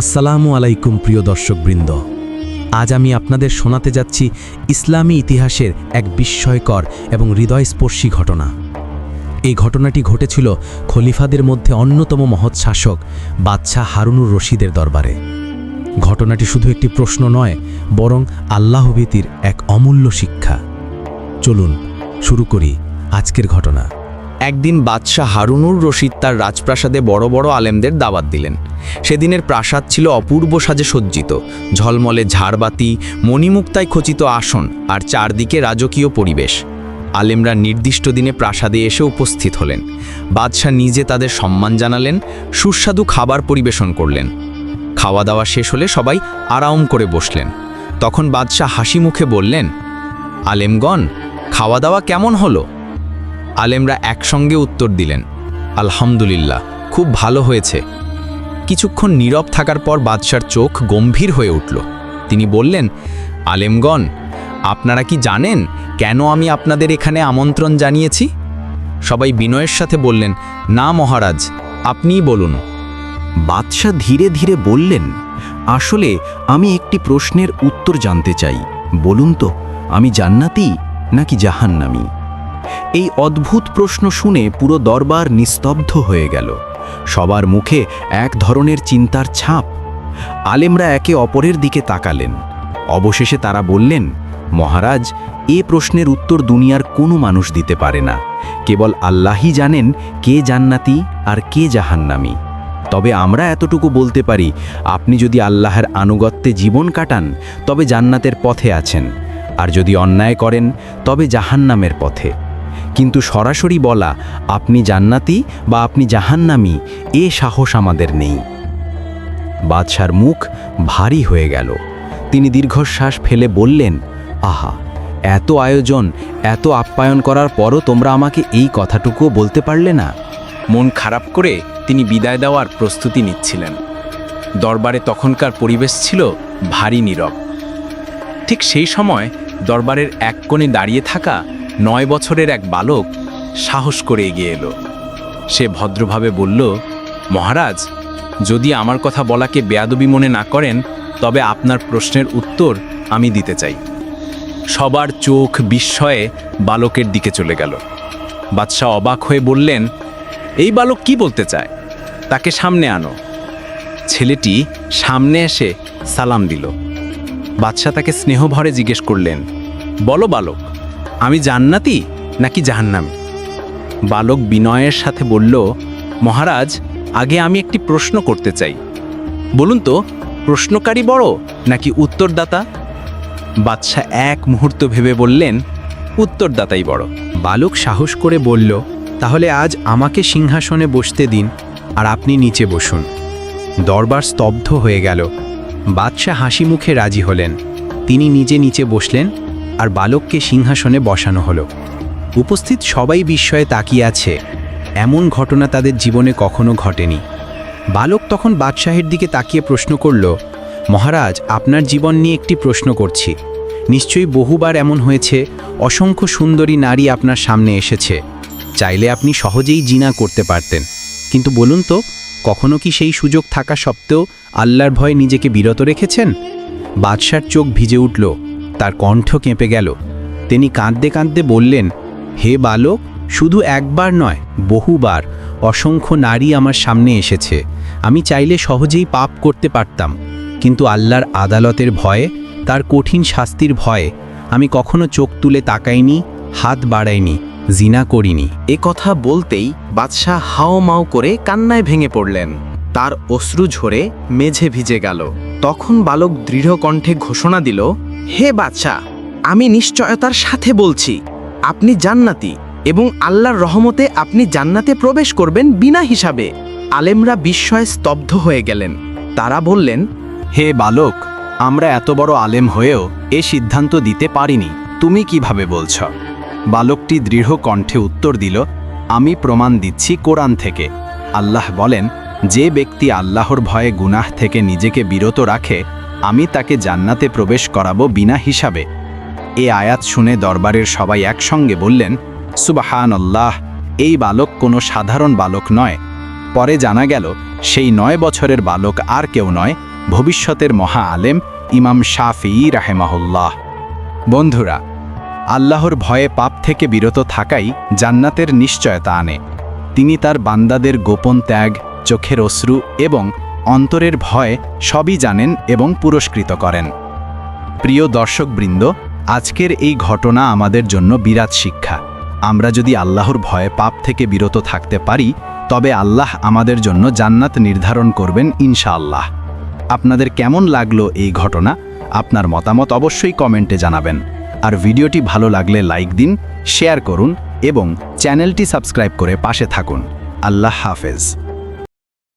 আসসালামু আলাইকুম প্রিয় দর্শকবৃন্দ। আজ আমি আপনাদের শোনাতে যাচ্ছি ইসলামী ইতিহাসের এক বিস্ময়কর এবং হৃদয়স্পর্শী ঘটনা। এই ঘটনাটি ঘটেছিল খলিফাদের মধ্যে অন্যতম মহৎ শাসক বাদশাহ হারুনুর রশিদের দরবারে। ঘটনাটি শুধু একটি প্রশ্ন নয়, বরং আল্লাহভীতির এক অমূল্য শিক্ষা। চলুন, শুরু করি আজকের ঘটনা। একদিন বাদশাহ হারুনুর রশিদ তার রাজপ্রাসাদে বড় বড় আলেমদের দাওয়াত দিলেন। সেদিনের প্রাসাদ ছিল অপূর্ব সাজে সজ্জিত। ঝলমলে ঝাড়বাতি, মণিমুক্তায় খচিত আসন আর চারদিকে রাজকীয় পরিবেশ। আলেমরা নির্দিষ্ট দিনে প্রাসাদে এসে উপস্থিত হলেন। বাদশাহ নিজে তাদের সম্মান জানালেন, সুস্বাদু খাবার পরিবেশন করলেন। খাওয়া দাওয়া শেষ হলে সবাই আরাম করে বসলেন। তখন বাদশাহ হাসি মুখে বললেন, আলেমগণ খাওয়া দাওয়া কেমন হলো? আলেমরা একসঙ্গে উত্তর দিলেন, আলহামদুলিল্লাহ, খুব ভালো হয়েছে। কিছুক্ষণ নীরব থাকার পর বাদশার চোখ গম্ভীর হয়ে উঠল। তিনি বললেন, আলেমগণ, আপনারা কি জানেন কেন আমি আপনাদের এখানে আমন্ত্রণ জানিয়েছি? সবাই বিনয়ের সাথে বললেন, না মহারাজ, আপনিই বলুন। বাদশাহ ধীরে ধীরে বললেন, আসলে আমি একটি প্রশ্নের উত্তর জানতে চাই। বলুন তো, আমি জান্নাতি নাকি জাহান্নামি? এই অদ্ভুত প্রশ্ন শুনে পুরো দরবার নিস্তব্ধ হয়ে গেল। সবার মুখে এক ধরনের চিন্তার ছাপ। আলেমরা একে অপরের দিকে তাকালেন। অবশেষে তারা বললেন, মহারাজ, এ প্রশ্নের উত্তর দুনিয়ার কোনো মানুষ দিতে পারে না। কেবল আল্লাহই জানেন কে জান্নাতি আর কে জাহান্নামী। তবে আমরা এতটুকু বলতে পারি, আপনি যদি আল্লাহর আনুগত্যে জীবন কাটান, তবে জান্নাতের পথে আছেন। আর যদি অন্যায় করেন, তবে জাহান্নামের পথে। কিন্তু সরাসরি বলা, আপনি জান্নাতি বা আপনি জাহান্নামি, এ সাহস আমাদের নেই। বাদশার মুখ ভারী হয়ে গেল। তিনি দীর্ঘশ্বাস ফেলে বললেন, আহা, এত আয়োজন, এত আপ্যায়ন করার পরও তোমরা আমাকে এই কথাটুকুও বলতে পারলে না? মন খারাপ করে তিনি বিদায় দেওয়ার প্রস্তুতি নিচ্ছিলেন। দরবারে তখনকার পরিবেশ ছিল ভারী নীরব। ঠিক সেই সময় দরবারের এক কোণে দাঁড়িয়ে থাকা নয় বছরের এক বালক সাহস করে এগিয়ে এলো। সে ভদ্রভাবে বলল, মহারাজ, যদি আমার কথা বলাকে বেয়াদবি মনে না করেন, তবে আপনার প্রশ্নের উত্তর আমি দিতে চাই। সবার চোখ বিস্ময়ে বালকের দিকে চলে গেল। বাদশাহ অবাক হয়ে বললেন, এই বালক কি বলতে চায়? তাকে সামনে আনো। ছেলেটি সামনে এসে সালাম দিল। বাদশাহ তাকে স্নেহভরে জিজ্ঞেস করলেন, বলো বালক আমি জান্নাতি নাকি জাহান্নামি? বালক বিনয়ের সাথে বলল, মহারাজ, আগে আমি একটি প্রশ্ন করতে চাই। বলুন তো, প্রশ্নকারী বড় নাকি উত্তরদাতা? বাদশাহ এক মুহূর্ত ভেবে বললেন, উত্তরদাতাই বড়। বালক সাহস করে বলল, তাহলে আজ আমাকে সিংহাসনে বসতে দিন আর আপনি নিচে বসুন। দরবার স্তব্ধ হয়ে গেল। বাদশাহ হাসি মুখে রাজি হলেন। তিনি নিজে নিচে বসলেন আর বালককে সিংহাসনে বসানো হলো। উপস্থিত সবাই বিস্ময়ে তাকিয়ে আছে, এমন ঘটনা তাদের জীবনে কখনো ঘটেনি। বালক তখন বাদশাহের দিকে তাকিয়ে প্রশ্ন করল, মহারাজ, আপনার জীবন নিয়ে একটি প্রশ্ন করছি। নিশ্চয়ই বহুবার এমন হয়েছে, অসংখ্য সুন্দরী নারী আপনার সামনে এসেছে। চাইলে আপনি সহজেই জিনা করতে পারতেন। কিন্তু বলুন তো, কখনো কি সেই সুযোগ থাকা সত্ত্বেও আল্লাহর ভয়ে নিজেকে বিরত রেখেছেন? বাদশার চোখ ভিজে উঠল তার কণ্ঠ কেঁপে গেল। তিনি কাঁদতে কাঁদতে বললেন, হে বালক, শুধু একবার নয়, বহুবার অসংখ্য নারী আমার সামনে এসেছে। আমি চাইলে সহজেই পাপ করতে পারতাম, কিন্তু আল্লাহর আদালতের ভয়ে, তার কঠিন শাস্তির ভয়ে আমি কখনো চোখ তুলে তাকাইনি, হাত বাড়াইনি, জিনা করিনি। এ কথা বলতেই বাদশাহ হাও মাও করে কান্নায় ভেঙে পড়লেন। তার অশ্রু ঝরে মেঝে ভিজে গেল। তখন বালক দৃঢ় কণ্ঠে ঘোষণা দিল, হে বাদশাহ আমি নিশ্চয়তার সাথে বলছি, আপনি জান্নাতি এবং আল্লাহর রহমতে আপনি জান্নাতে প্রবেশ করবেন বিনা হিসাবে। আলেমরা বিস্ময়ে স্তব্ধ হয়ে গেলেন। তারা বললেন, হে বালক, আমরা এত বড় আলেম হয়েও এ সিদ্ধান্ত দিতে পারিনি, তুমি কীভাবে বলছ? বালকটি দৃঢ় কণ্ঠে উত্তর দিল, আমি প্রমাণ দিচ্ছি কোরআন থেকে। আল্লাহ বলেন যে ব্যক্তি আল্লাহর ভয়ে গুনাহ থেকে নিজেকে বিরত রাখে, আমি তাকে জান্নাতে প্রবেশ করাবো বিনা হিসাবে। এ আয়াত শুনে দরবারের সবাই একসঙ্গে বললেন সুবাহান আল্লাহ এই বালক কোনো সাধারণ বালক নয়। পরে জানা গেল, সেই নয় বছরের বালক আর কেউ নয়, ভবিষ্যতের মহা আলেম ইমাম শাফি রাহেমাহুল্লাহ। বন্ধুরা, আল্লাহর ভয়ে পাপ থেকে বিরত থাকাই জান্নাতের নিশ্চয়তা আনে। তিনি তার বান্দাদের গোপন ত্যাগ চোখের অশ্রু এবং অন্তরের ভয় সবই জানেন এবং পুরস্কৃত করেন। প্রিয় দর্শকবৃন্দ, আজকের এই ঘটনা আমাদের জন্য বিরাট শিক্ষা। আমরা যদি আল্লাহর ভয়ে পাপ থেকে বিরত থাকতে পারি, তবে আল্লাহ আমাদের জন্য জান্নাত নির্ধারণ করবেন ইনশাআল্লাহ। আপনাদের কেমন লাগল এই ঘটনা? আপনার মতামত অবশ্যই কমেন্টে জানাবেন। আর ভিডিওটি ভালো লাগলে লাইক দিন, শেয়ার করুন এবং চ্যানেলটি সাবস্ক্রাইব করে পাশে থাকুন। আল্লাহ হাফেজ।